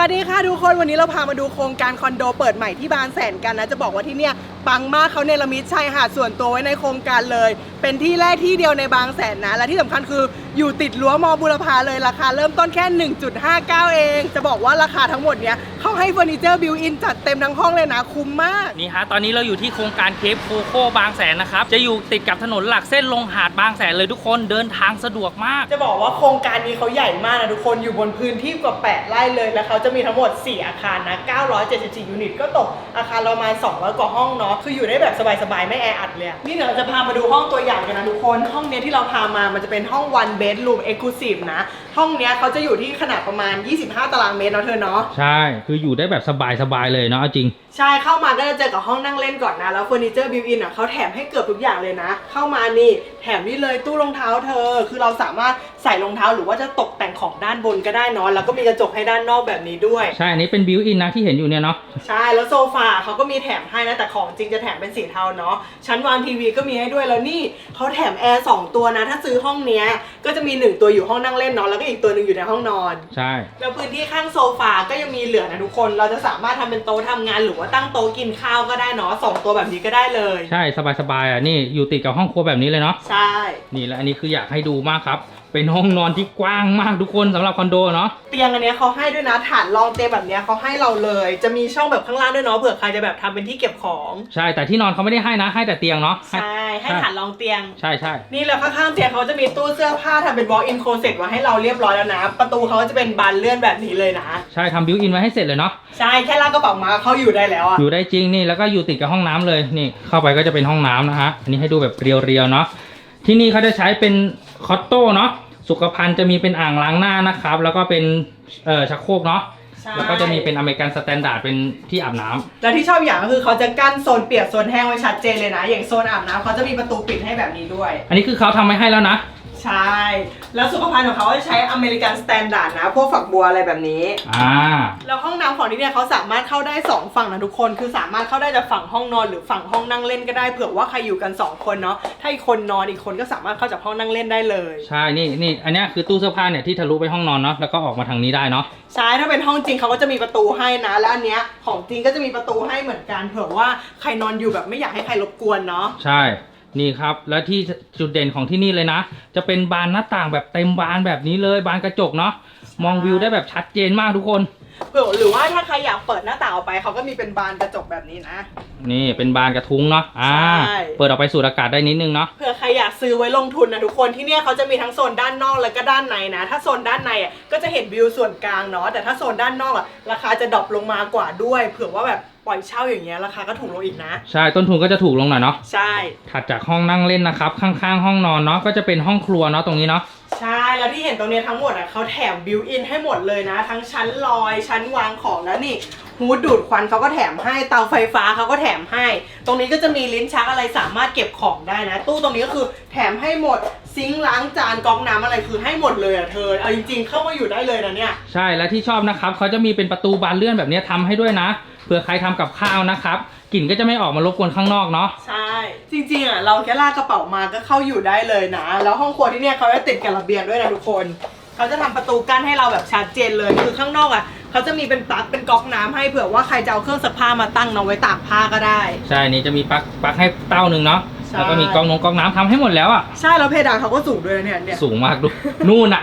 วัสดีค่ะทุกคนวันนี้เราพามาดูโครงการคอนโดเปิดใหม่ที่บางแสนกันนะจะบอกว่าที่เนี่ยปังมากเขาเนรมิตชายหาดส่วนตัวไว้ในโครงการเลย เป็นที่แรกที่เดียวในบางแสนนะ และที่สำคัญคืออยู่ติดรั้วมอบุรพาเลยราคาเริ่มต้นแค่ 1.59 เอง จะบอกว่าราคาทั้งหมดเนี้ยเขาให้เฟอร์นิเจอร์บิวอินจัดเต็มทั้งห้องเลยนะคุ้มมาก นี่ฮะ ตอนนี้เราอยู่ที่โครงการเคปโคโค่บางแสนนะครับ จะอยู่ติดกับถนนหลักเส้นลงหาดบางแสนเลยทุกคนเดินทางสะดวกมาก จะบอกว่าโครงการนี้เขาใหญ่มากนะทุกคนอยู่บนพื้นที่กว่า 8 ไร่เลย แล้วเขาจะมีทั้งหมด 4 อาคารนะ 974 ยูนิต ก็ตกอาคารเราประมาณ200กว่าห้องเนาะคืออยู่ได้แบบสบายๆ ไม่แออัดเลยอะนี่เดี๋ยวเราจะพามาดูห้องตัวอย่างกันนะทุกคน ห้องเนี้ยที่เราพามา มันจะเป็นห้อง one bedroom exclusive นะห้องเนี้ยเขาจะอยู่ที่ขนาดประมาณ 25 ตารางเมตรเนาะเธอเนาะ ใช่ คืออยู่ได้แบบสบายๆเลยเนาะเอาจริง ใช่ เข้ามาก็จะเจอกับห้องนั่งเล่นก่อนนะ แล้วเฟอร์นิเจอร์บิวอินอะเขาแถมให้เกือบทุกอย่างเลยนะ เข้ามานี่แถมนี่เลยตู้รองเท้าเธอ คือเราสามารถใส่รองเท้าหรือว่าจะตกแต่งของด้านบนก็ได้เนอะแล้วก็มีกระจกให้ด้านนอกแบบนี้ด้วย ใช่ อันนี้เป็นบิวอินนะที่เห็นอยู่เนี่ยเนาะ ใช่ แล้วโซฟาเขาก็มีแถมให้นะ แต่ของจริงจะแถมเป็นสีเทาเนาะ ชั้นวางทีวีก็มีให้ด้วย แล้วนี่เขาแถมแอร์สองตัวนะ ถ้าซื้อห้องเนี้ยก็จะมีหนึ่งตัวอยู่ห้องนั่งเล่นเนาะ แล้วก็อีกตัวหนึ่งอยู่ในห้องนอน ใช่ แล้วพื้นที่ข้างโซฟาก็ยังมีเหลือนะทุกคน เราจะสามารถทำเป็นโต๊ะทำงานหรือว่าตั้งโต๊ะกินข้าวก็ได้เนาะสองตัวแบบนี้ก็ได้เลย ใช่สบายๆอะนี่อยู่ติดกับห้องครัวแบบนี้เลยเนาะใช่ นี่แล้วอันนี้คืออยากให้ดูมากครับ เป็นห้องนอนที่กว้างมากทุกคนสำหรับคอนโดเนาะ เตียงอันเนี้ยเขาให้ด้วยนะฐานรองเตียงแบบเนี้ยเขาให้เราเลย จะมีช่องแบบข้างล่างด้วยเนาะเผื่อใครจะแบบทำเป็นที่เก็บของใช่แต่ที่นอนเขาไม่ได้ให้นะ ให้แต่เตียงเนาะให้ใช่ให้ฐานรองเตียง ใช่ใช่ นี่แล้วข้างๆเตียงเขาจะมีตู้เสื้อผ้าทำเป็น walk in closet ไว้ให้เราเรียบร้อยแล้วนะ ประตูเขาจะเป็นบานเลื่อนแบบนี้เลยนะ ใช่ทำบิวอินไว้ให้เสร็จเลยเนาะ ใช่แค่ลากกระเป๋ามาเขาอยู่ได้แล้วอะอยู่ได้จริงนี่แล้วก็อยู่ติดกับห้องน้ำเลยนี่เข้าไปก็จะเป็นห้องน้ำนะฮะอันนี้ให้ดูแบบเรียวๆเนาะที่นี่เขาจะใช้เป็น คอตโต้เนาะสุขภัณฑ์จะมีเป็นอ่างล้างหน้านะครับ แล้วก็เป็นเอ่อชักโครกเนาะใช่แล้วก็จะมีเป็นอเมริกันสแตนดาร์ดเป็นที่อาบน้ำ แล้วที่ชอบอย่างก็คือเขาจะกั้นโซนเปียกโซนแห้งไว้ชัดเจนเลยนะ อย่างโซนอาบน้ำเขาจะมีประตูปิดให้แบบนี้ด้วย อันนี้คือเขาทำไว้ให้แล้วนะ ใช่ แล้วสุขภัณฑ์ของเขาจะใช้อเมริกันสแตนดาร์ดนะ พวกฝักบัวอะไรแบบนี้ อ่า แล้วห้องน้ำของที่เนี่ยเขาสามารถเข้าได้ 2 ฝั่งนะทุกคน คือสามารถเข้าได้จากฝั่งห้องนอนหรือฝั่งห้องนั่งเล่นก็ได้ เผื่อว่าใครอยู่กัน 2 คนเนาะ ถ้าอีกคนนอนอีกคนก็สามารถเข้าจากห้องนั่งเล่นได้เลย ใช่ นี่นี่อันเนี้ยคือตู้เสื้อผ้าเนี่ยที่ทะลุไปห้องนอนเนาะ แล้วก็ออกมาทางนี้ได้เนาะ ใช่ ถ้าเป็นห้องจริงเขาก็จะมีประตูให้นะ แล้วอันเนี้ยของจริงก็จะมีประตูให้เหมือนกัน เผื่อว่าใครนอนอยู่แบบไม่อยากให้ใครรบกวนเนาะ ใช่ นี่ครับ และที่จุดเด่นของที่นี่เลยนะ จะเป็นบานหน้าต่างแบบเต็มบานแบบนี้เลยบานกระจกเนาะมองวิวได้แบบชัดเจนมากทุกคน เผื่อหรือว่าถ้าใครอยากเปิดหน้าต่างออกไปเขาก็มีเป็นบานกระจกแบบนี้นะ นี่เป็นบานกระทุ้งเนาะอ่าใช่ เปิดออกไปสูดอากาศได้นิดนึงเนาะ เผื่อใครอยากซื้อไว้ลงทุนนะทุกคนที่เนี่ยเขาจะมีทั้งโซนด้านนอกแล้วก็ด้านในนะ ถ้าโซนด้านในอะก็จะเห็นวิวส่วนกลางเนาะแต่ถ้าโซนด้านนอกอะราคาจะดรอปลงมากว่าด้วย เผื่อว่าแบบปล่อยเช่าอย่างเงี้ยราคาก็ถูกลงอีกนะ ใช่ต้นทุนก็จะถูกลงหน่อยเนาะใช่ถัดจากห้องนั่งเล่นนะครับ ข้างๆ ห้องนอนเนาะก็จะเป็นห้องครัวเนาะตรงนี้เนาะ ใช่ แล้วที่เห็นตรงเนี้ยทั้งหมดอะเขาแถมบิวอินให้หมดเลยนะ ทั้งชั้นลอยชั้นวางของแล้วนี่ฮูดดูดควันเขาก็แถมให้เตาไฟฟ้าเขาก็แถมให้ ตรงนี้ก็จะมีลิ้นชักอะไรสามารถเก็บของได้นะ ตู้ตรงนี้ก็คือแถมให้หมด ซิงค์ล้างจานก๊อกน้ำอะไรคือให้หมดเลยอะเธอ เอาจริงๆเข้ามาอยู่ได้เลยนะเนี่ย ใช่และที่ชอบนะครับเขาจะมีเป็นประตูบานเลื่อนแบบนี้ทำให้ด้วยนะเผื่อใครทำกับข้าวนะครับกลิ่นก็จะไม่ออกมารบกวนข้างนอกเนาะใช่ จริงๆอะเราแค่ลากกระเป๋ามาก็เข้าอยู่ได้เลยนะ แล้วห้องครัวที่เนี่ยเขาจะติดกับระเบียงด้วยนะทุกคน เขาจะทำประตูกั้นให้เราแบบชัดเจนเลยคือข้างนอกอะเขาจะมีเป็นปลั๊กเป็นก๊อกน้ำให้เผื่อว่าใครจะเอาเครื่องซักผ้ามาตั้งเอาไว้ตากผ้าก็ได้ ใช่นี่จะมีปลั๊กปลั๊กให้เต้าหนึ่งเนาะ ใช่ แล้วก็มีกล้องนงกล้องน้ำทำให้หมดแล้วอะใช่แล้วเพดานเขาก็สูงด้วยนะเนี่ยเนี่ย สูงมากดู นู่นอะ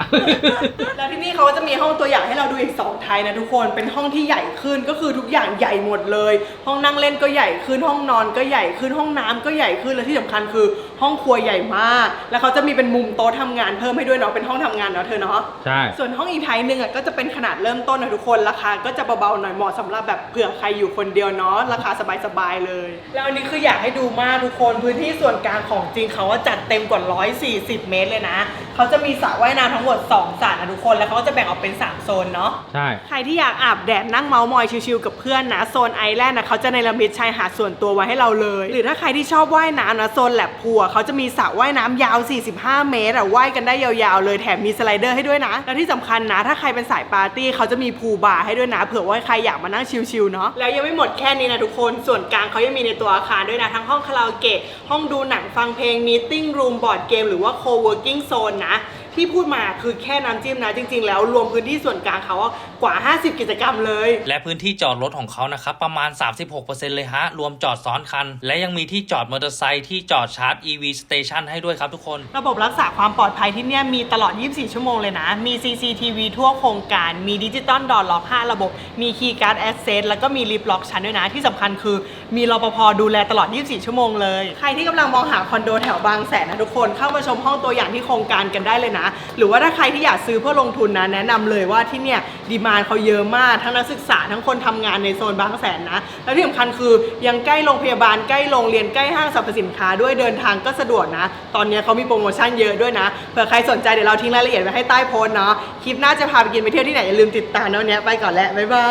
แล้วที่นี่เขาก็จะมีห้องตัวอย่างให้เราดูอีกสองไทยนะทุกคน เป็นห้องที่ใหญ่ขึ้นก็คือทุกอย่างใหญ่หมดเลย ห้องนั่งเล่นก็ใหญ่ขึ้น ห้องนอนก็ใหญ่ขึ้น ห้องน้ำก็ใหญ่ขึ้น และที่สำคัญคือ ห้องครัวใหญ่มาก แล้วเขาจะมีเป็นมุมโต๊ะทำงานเพิ่มให้ด้วยเนาะเป็นห้องทำงานเนาะเธอเนาะใช่ ส่วนห้องอีกไทยหนึ่งอะก็จะเป็นขนาดเริ่มต้นนะทุกคนราคาก็จะเบาๆหน่อยเหมาะสำหรับแบบเผื่อใครอยู่คนเดียวเนาะราคาสบายๆเลย แล้วอันนี้คืออยากให้ดูมากทุกคนพื้นที่ส่วนกลางของจริงเขาว่าจัดเต็มกว่า 140 เมตรเลยนะ เขาจะมีสระว่ายน้ำทั้งหมด2สระนะทุกคน แล้วเขาก็จะแบ่งออกเป็น 3 โซนเนาะ ใช่ ใครที่อยากอาบแดดนั่งเมาส์มอยชิลๆกับเพื่อนนะโซนไอแลนด์นะเขาจะในระมิดชายหาดส่วนตัวไว้ให้เราเลย หรือถ้าใครที่ชอบว่ายน้ำนะโซนแลบพัวเขาจะมีสระว่ายน้ำยาว 45 เมตรอะว่ายกันได้ยาวๆ เลยแถมมีสไลเดอร์ให้ด้วยนะ แล้วที่สำคัญนะ ถ้าใครเป็นสายปาร์ตี้เขาจะมีพูลบาร์ให้ด้วยนะเผื่อว่าใครอยากมานั่งชิลๆเนาะแล้วยังไม่หมดแค่นี้นะทุกคนส่วนกลางเขายังมีในตัวอาคารด้วยนะทั้งห้องคาราโอเกะห้องดูหนังฟังเพลงมีติ้งรูมบอร์ดเกมหรือว่า co-working zone นะนะ ที่พูดมาคือแค่น้ำจิ้มนะจริง ๆ แล้วรวมพื้นที่ส่วนกลางเขาอะกว่า 50 กิจกรรมเลย และพื้นที่จอดรถของเขานะครับ ประมาณ 36%เลยฮะ รวมจอดซ้อนคัน และยังมีที่จอดมอเตอร์ไซค์ที่จอดชาร์จ EV Station ให้ด้วยครับทุกคน ระบบรักษาความปลอดภัยที่เนี่ยมีตลอด 24 ชั่วโมงเลยนะ มี CCTV ทั่วโครงการมีดิจิตอลดอล็อก 5 ระบบ มีคีย์การ์ดแอสเซสแล้วก็มีลิฟต์ล็อกชั้นด้วยนะที่สำคัญคือมีรปภดูแลตลอด 24 ชั่วโมงเลย ใครที่กำลังมองหาคอนโดแถวบางแสนนะทุกคนเข้ามาชมห้องตัวอย่างที่โครงการกันได้เลยนะหรือว่าถ้าใครที่อยากซื้อเพื่อลงทุนนะ แนะนำเลยว่าที่เนี่ยดีมานเขาเยอะมาก ทั้งนักศึกษาทั้งคนทำงานในโซนบางแสนนะ แล้วที่สำคัญคือยังใกล้โรงพยาบาลใกล้โรงเรียนใกล้ห้างสรรพสินค้าด้วยเดินทางก็สะดวกนะ ตอนนี้เขามีโปรโมชั่นเยอะด้วยนะเผื่อใครสนใจเดี๋ยวเราทิ้งรายละเอียดไว้ให้ใต้โพสต์เนาะคลิปหน้าจะพาไปกินไปเที่ยวที่ไหนอย่าลืมติดตามนะวันนี้ไปก่อนแล้วบ๊ายบา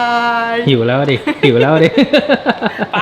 ยหิวแล้วดิหิวแล้วดิไป